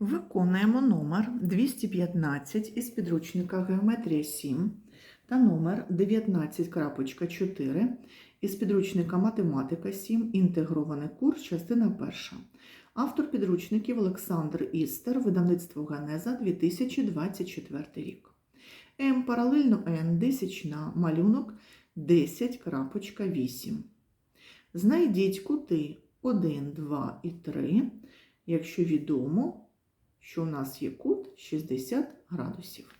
Виконуємо номер 215 із підручника Геометрія 7 та номер 19.4 із підручника Математика 7. Інтегрований курс, частина 1. Автор підручників Олександр Істер, видавництво Ганеза 2024 рік. М паралельно Н десячна малюнок 10.8. Знайдіть кути 1, 2 і 3, якщо відомо, що у нас є кут 60 градусів.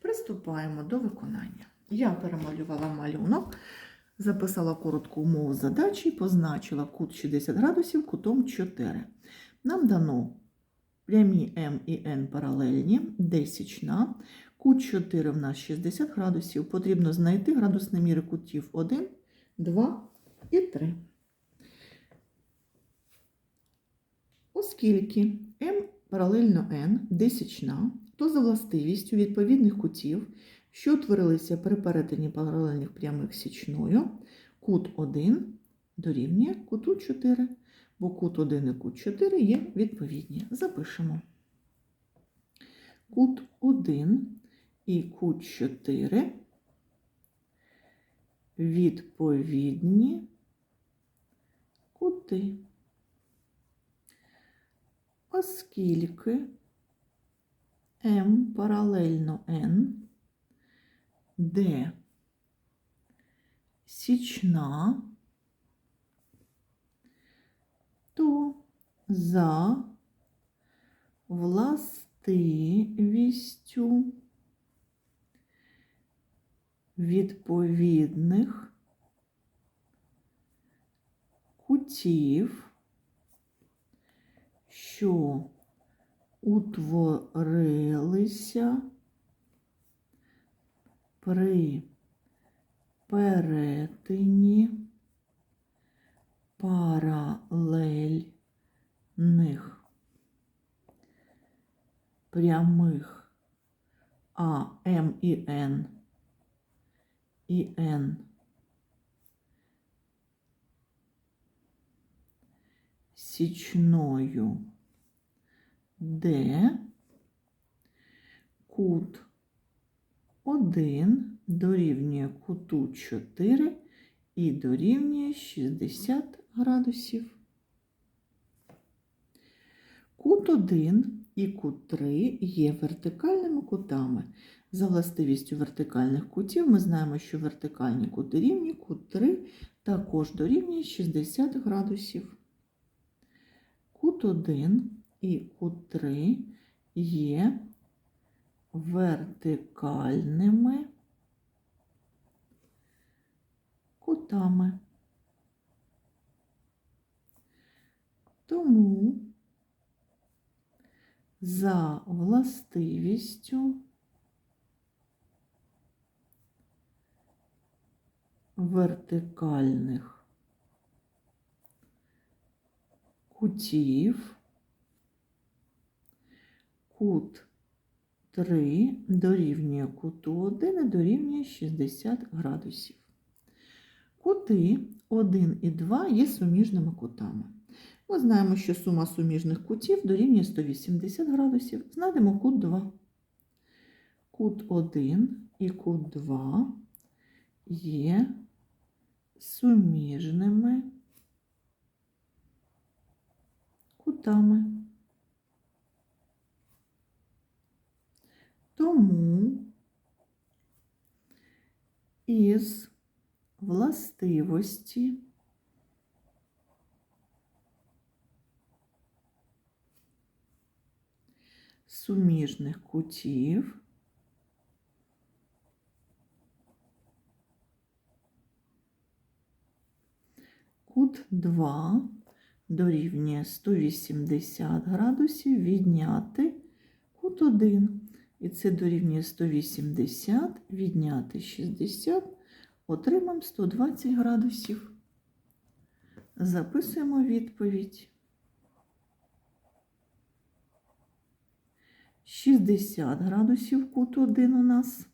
Приступаємо до виконання. Я перемалювала малюнок, записала коротку умову задачі і позначила кут 60 градусів кутом 4. Нам дано прямі М і Н паралельні, десячна. Кут 4 в нас 60 градусів. Потрібно знайти градусні міри кутів 1, 2 і 3. Оскільки М паралельно N десячна, то за властивістю відповідних кутів, що утворилися при перетині паралельних прямих січною, кут 1 дорівнює куту 4, бо кут 1 і кут 4 є відповідні. Запишемо. Кут 1 і кут 4 відповідні кути оскільки М паралельно N, де січна, то за властивістю відповідних кутів що утворилися при перетині паралельних прямих А, М і Н і Н. Січною, де кут 1 дорівнює куту 4 і дорівнює 60 градусів. Кут 1 і кут 3 є вертикальними кутами. За властивістю вертикальних кутів ми знаємо, що вертикальні кути рівні, кут 3 також дорівнює 60 градусів. Кут 1 і кут 3 є вертикальними кутами. Тому за властивістю вертикальних кутів кут 3 дорівнює куту 1 і дорівнює 60 градусів. Кути 1 і 2 є суміжними кутами. Ми знаємо, що сума суміжних кутів дорівнює 180 градусів. Знайдемо кут 2. Кут 1 і кут 2 є суміжними кутами. Тому із властивості суміжних кутів кут 2 дорівнює 180 градусів відняти кут 1. І це дорівнює 180, відняти 60, отримаємо 120 градусів. Записуємо відповідь. 60 градусів кут 1 у нас.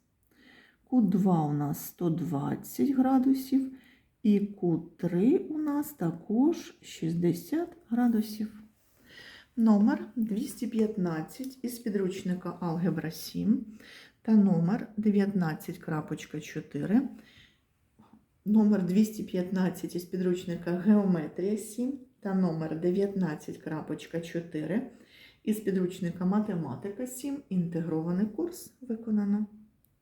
Кут 2 у нас 120 градусів. І кут 3 у нас також 60 градусів. Номер 215 із підручника Алгебра 7 та номер 19.4, номер 215 із підручника Геометрія 7 та номер 19.4 із підручника Математика 7. Інтегрований курс виконано.